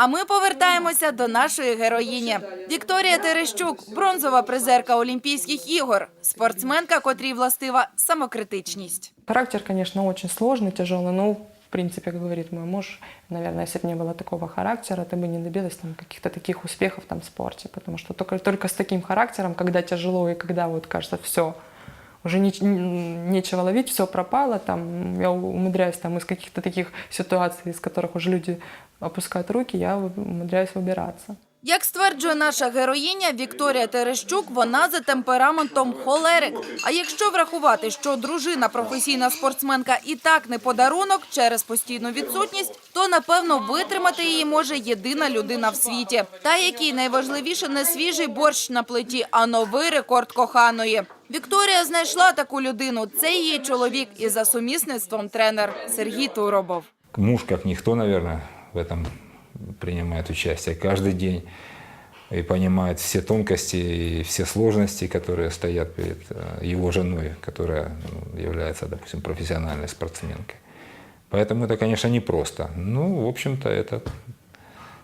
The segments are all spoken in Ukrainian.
А ми повертаємося до нашої героїні. Вікторія Терещук, бронзова призерка Олімпійських ігор, спортсменка, котрій властива самокритичність. Характер, конечно, очень сложный, тяжелый, но, в принципе, как говорит мой муж, наверное, если бы не было такого характера, ты бы не добилась там каких-то таких успехов там в спорте, потому что только, только с таким характером, когда тяжело и когда вот кажется все, уже неч- н- нечего ловить, все пропало, там, я умудряюсь там из каких-то таких ситуаций, из которых уже люди опускают руки, я умудряюсь выбираться. Як стверджує наша героїня Вікторія Терещук, вона за темпераментом холерик. А якщо врахувати, що дружина професійна спортсменка і так не подарунок через постійну відсутність, то напевно витримати її може єдина людина в світі. Та якій найважливіше не свіжий борщ на плиті, а новий рекорд коханої. Вікторія знайшла таку людину. Це її чоловік і за сумісництвом тренер Сергій Туробов. Муж, как никто, наверное, в этом принимает участие каждый день и понимает все тонкости и все сложности, которые стоят перед э, его женой, которая ну, является, допустим, профессиональной спортсменкой. Поэтому это, конечно, непросто. Ну, в общем-то, это,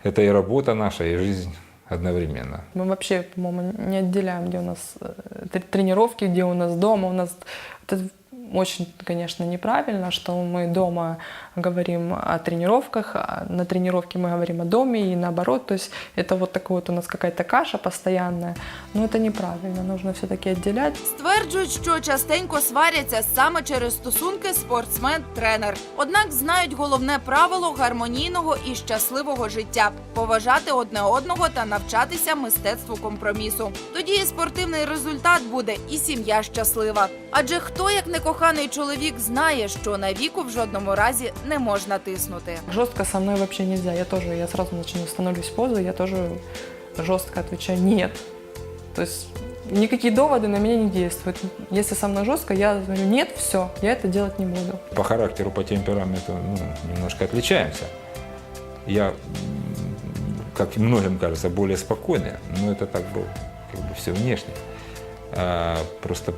это и работа наша, и жизнь одновременно. Мы вообще, по-моему, не отделяем, где у нас э, тр- тренировки, где у нас дома. У нас очень, конечно, неправильно, что мы дома говорим о тренировках, а на тренировке мы говорим о доме и наоборот. То есть это вот такая вот у нас какая-то каша постоянная. Но это неправильно, нужно все-таки отделять. Стверджують, що частенько сваряться саме через стосунки спортсмен-тренер. Однак знають головне правило гармонійного і щасливого життя поважати одне одного та навчатися мистецтву компромісу. Тоді і спортивний результат буде, і сім'я щаслива. Адже хто, як не коханий чоловік, знає, що на віку в жодному разі не можна тиснути. Жестко со мной вообще нельзя. Я тоже, я сразу начну становлюсь в позу, я тоже жестко отвечаю «нет». То есть никакие доводы на меня не действуют. Если со мной жестко, я говорю «нет, все, я это делать не буду». По характеру, по темпераменту ну, немножко отличаемся. Я, м, как и многим кажется, более спокойный, но это так было как бы все внешне. А, просто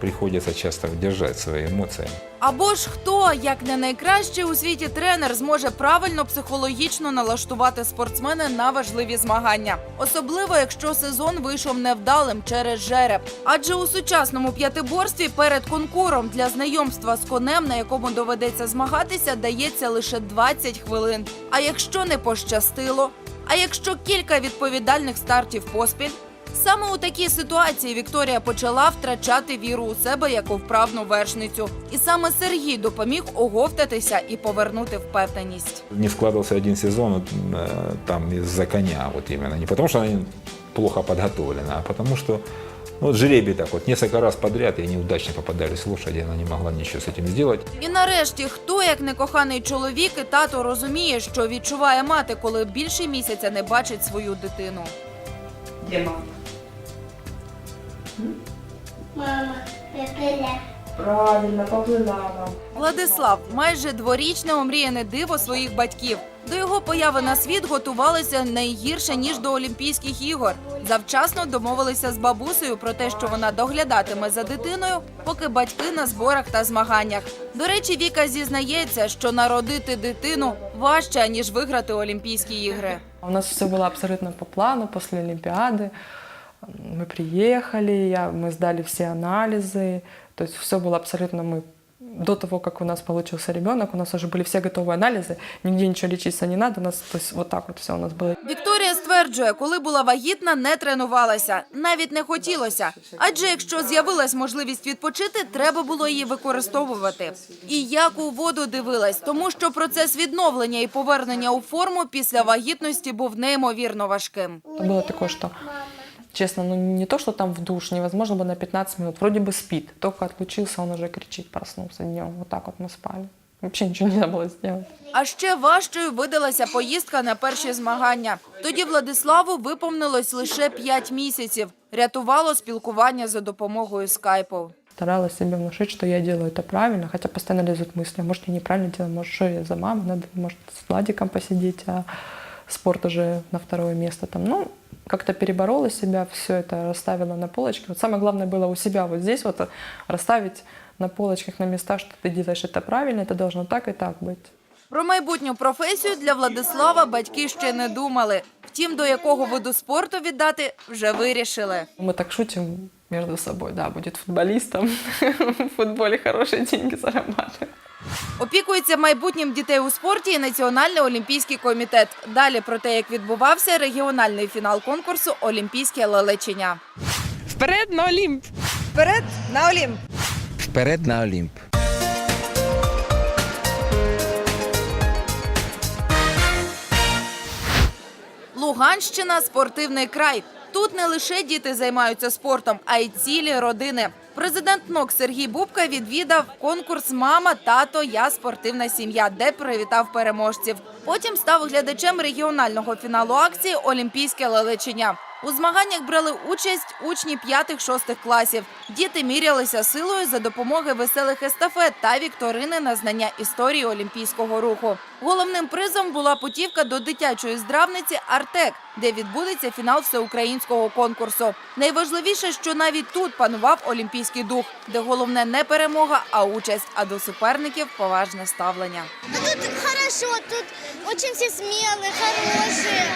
приходится часто держать свои эмоции. Або ж хто, як не найкращий у світі тренер, зможе правильно психологічно налаштувати спортсмена на важливі змагання, особливо якщо сезон вийшов невдалим через жереб. Адже у сучасному п'ятиборстві перед конкуром для знайомства з конем, на якому доведеться змагатися, дається лише 20 хвилин. А якщо не пощастило, а якщо кілька відповідальних стартів поспіль. Саме у такій ситуації Вікторія почала втрачати віру у себе як у вправну вершницю. І саме Сергій допоміг оговтатися і повернути впевненість. Не складывался один сезон вот, э, там из-за коня, вот именно. Не потому, что они плохо подготовлены, а потому что ну, вот жеребий так вот несколько раз подряд и неудачно попадались лошади, она не могла ничего с этим сделать. І нарешті, хто як некоханий чоловік і тато розуміє, що відчуває мати, коли більше місяця не бачить свою дитину. Где мама? Мама, пепеля. Правильно, поплыла мама. Владислав майже дворічне омріяне диво своїх батьків. До його появи на світ готувалися найгірше ніж до Олімпійських ігор. Завчасно домовилися з бабусею про те, що вона доглядатиме за дитиною, поки батьки на зборах та змаганнях. До речі, Віка зізнається, що народити дитину важче ніж виграти Олімпійські ігри. У нас все было абсолютно по плану после Олимпиады. Мы приехали, я, мы сдали все анализы. То есть все было абсолютно мы до того, как у нас получился ребенок, у нас уже были все готовые анализы, нигде ничего лечиться не надо, у нас то есть, вот так вот все у нас было. Вікторія стверджує, коли була вагітна, не тренувалася, навіть не хотілося. Адже якщо з'явилась можливість відпочити, треба було її використовувати. І як у воду дивилась, тому що процес відновлення і повернення у форму після вагітності був неймовірно важким. Это было такое, что, честно, ну не то, что там в душ, невозможно было на 15 минут, вроде бы спит, только отлучился, он уже кричит, проснулся днем, вот так вот мы спали. Вообще ничего нельзя было сделать. А ще важчою видалася поїздка на перші змагання. Тоді Владиславу виповнилось лише 5 місяців. Рятувало спілкування за допомогою скайпу. Старалась себе внушить, что я делаю это правильно, хотя постоянно лезут мысли, а может я неправильно делаю, может что я за маму, надо может с Владиком посидеть, а спорт уже на второе место там. Ну, как-то переборола себя, все это расставила на полочке. Вот самое главное было у себя вот здесь вот расставить на полочках, на местах, что ты делаешь это правильно, это должно так и так быть. Про майбутню професію для Владислава батьки ще не думали. Втім, до якого виду спорту віддати вже вирішили. Мы так шутим между собой, да, будет футболистом, в футболе хорошие деньги зарабатывает. Опікується майбутнім дітей у спорті і Національний олімпійський комітет. Далі про те, як відбувався регіональний фінал конкурсу Олімпійське лелечення. Вперед на Олімп! Вперед на Олімп! Вперед на Олімп. Луганщина спортивний край. Тут не лише діти займаються спортом, а й цілі родини. Президент НОК Сергій Бубка відвідав конкурс Мама, тато, я спортивна сім'я, де привітав переможців. Потім став глядачем регіонального фіналу акції Олімпійське лелечення. У змаганнях брали участь учні 5-6 класів. Діти мірялися силою за допомогою веселих естафет та вікторини на знання історії олімпійського руху. Головним призом була путівка до дитячої здравниці Артек, де відбудеться фінал всеукраїнського конкурсу. Найважливіше, що навіть тут панував олімпійський дух, де головне не перемога, а участь, а до суперників поважне ставлення. Ну, тут хорошо, тут очень все смелые, хорошие.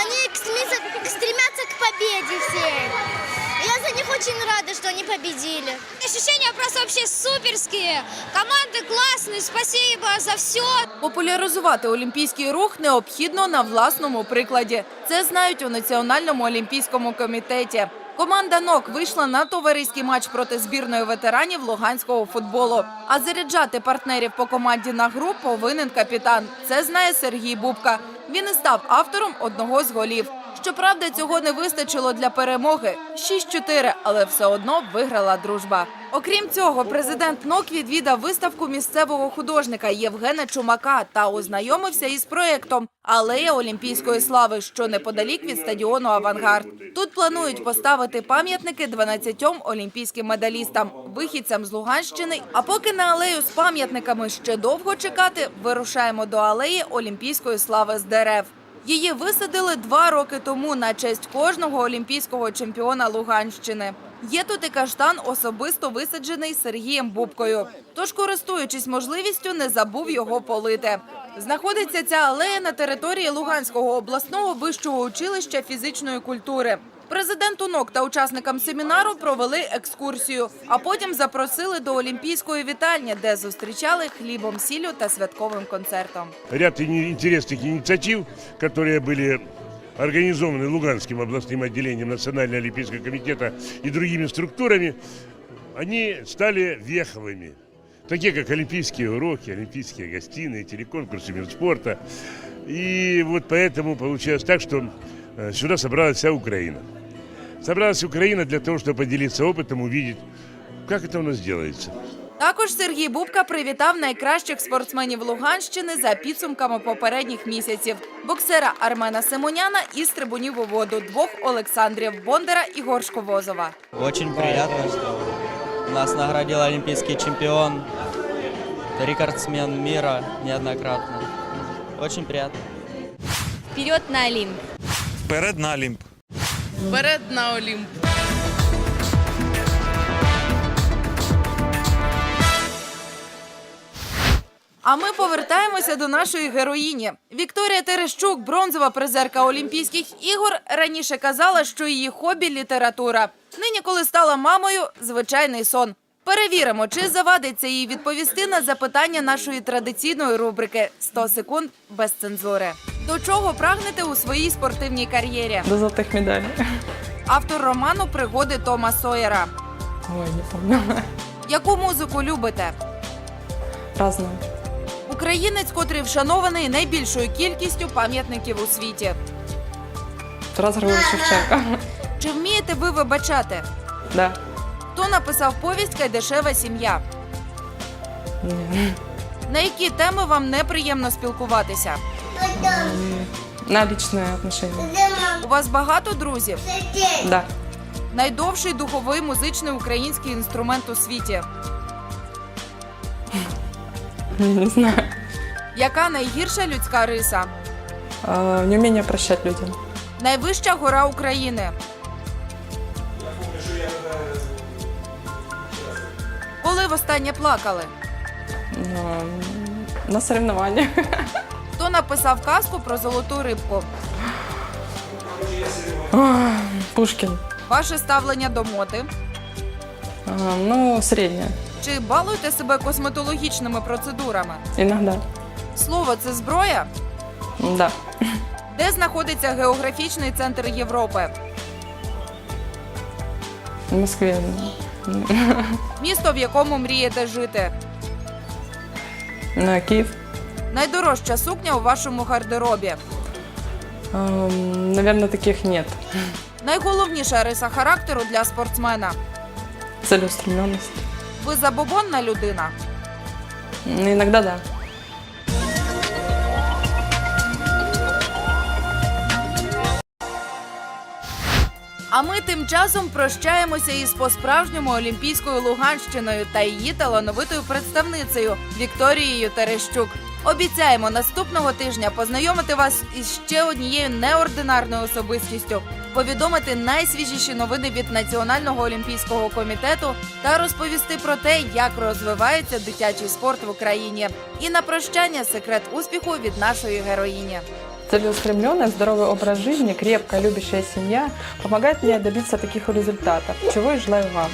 Они стремятся, стремятся к победе всей. Я за них очень рада, что они победили. Ощущения просто вообще суперские. Команды классные, спасибо за все. Популяризувати олімпійський рух необхідно на власному прикладі. Це знають у Національному олімпійському комітеті. Команда НОК вийшла на товариський матч проти збірної ветеранів луганського футболу. А заряджати партнерів по команді на гру повинен капітан. Це знає Сергій Бубка. Він і став автором одного з голів. Щоправда, цього не вистачило для перемоги 6-4, але все одно виграла дружба. Окрім цього, президент НОК відвідав виставку місцевого художника Євгена Чумака та ознайомився із проєктом Алея Олімпійської слави, що неподалік від стадіону Авангард. Тут планують поставити пам'ятники 12 олімпійським медалістам, вихідцям з Луганщини. А поки на алею з пам'ятниками ще довго чекати, вирушаємо до алеї Олімпійської слави з дерев. Її висадили два роки тому на честь кожного олімпійського чемпіона Луганщини. Є тут і каштан, особисто висаджений Сергієм Бубкою. Тож, користуючись можливістю, не забув його полити. Знаходиться ця алея на території Луганського обласного вищого училища фізичної культури. Президент УНОК та учасникам семінару провели екскурсію, а потім запросили до Олімпійської вітальні, де зустрічали хлібом, сіллю та святковим концертом. ряд ини- интересных инициатив, которые были организованы Луганским областным отделением Национального олимпийского комитета и другими структурами, они стали веховыми. Такие как олимпийские уроки, олимпийские гостиные, телеконкурсы мир спорта. И вот поэтому получилось так, что э, сюда собралась вся Украина. Собралась Украина для того, чтобы поделиться опытом, увидеть, как это у нас делается. Також Сергій Бубка привітав найкращих спортсменів Луганщини за підсумками попередніх місяців: боксера Армена Симоняна і стрибунів у воду двох Олександрів Бондара і Горшковозова. Очень приятно, что нас наградил олимпийский чемпион, рекордсмен мира неоднократно. Очень приятно. Вперед на Олимп. Вперед на Олімп. Вперед на Олімп! А ми повертаємося до нашої героїні. Вікторія Терещук, бронзова призерка Олімпійських ігор, раніше казала, що її хобі література. Нині, коли стала мамою, звичайний сон. Перевіримо, чи завадиться їй відповісти на запитання нашої традиційної рубрики «100 секунд без цензури. До чого прагнете у своїй спортивній кар'єрі? До золотых медалей. Автор роману Пригоди Тома Сойера. Ой, не помню. Яку музику любите? Разную. Українець, котрий вшанований найбільшою кількістю пам'ятників у світі. Тарас Григорьевич Шевченко. Чи вмієте ви вибачати? Да. Хто написав повість Кайдашева сім'я? Не. На які теми вам неприємно спілкуватися? На личные отношения. У вас багато друзів? Да. Найдовший духовий музичний український інструмент у світі. Не знаю. Яка найгірша людська риса? А, неумение прощать людям. Найвища гора України. Коли востаннє плакали? Ну, На соревнованиях. Хто написав казку про золоту рибку? Пушкин. Ваше ставлення до моди? А, Ну, средняя. Чи балуєте себе косметологічними процедурами? Иногда. Слово це зброя? Да. Де знаходиться географічний центр Європи? В Москве. Місто, в якому мрієте жити? На Киев. Найдорожча сукня у вашому гардеробі. Наверное, таких нет. Найголовніша риса характеру для спортсмена. Целеустремленность. Ви забобонна людина. Иногда да. А ми тим часом прощаємося із по-справжньому олімпійською Луганщиною та її талановитою представницею Вікторією Терещук. Обіцяємо наступного тижня познайомити вас із ще однією неординарною особистістю, повідомити найсвіжіші новини від Національного олімпійського комітету та розповісти про те, як розвивається дитячий спорт в Україні. І на прощання секрет успіху від нашої героїні. Целеустремленность, здоровый образ жизни, крепкая, любящая семья помогает мне добиться таких результатов, чего и желаю вам.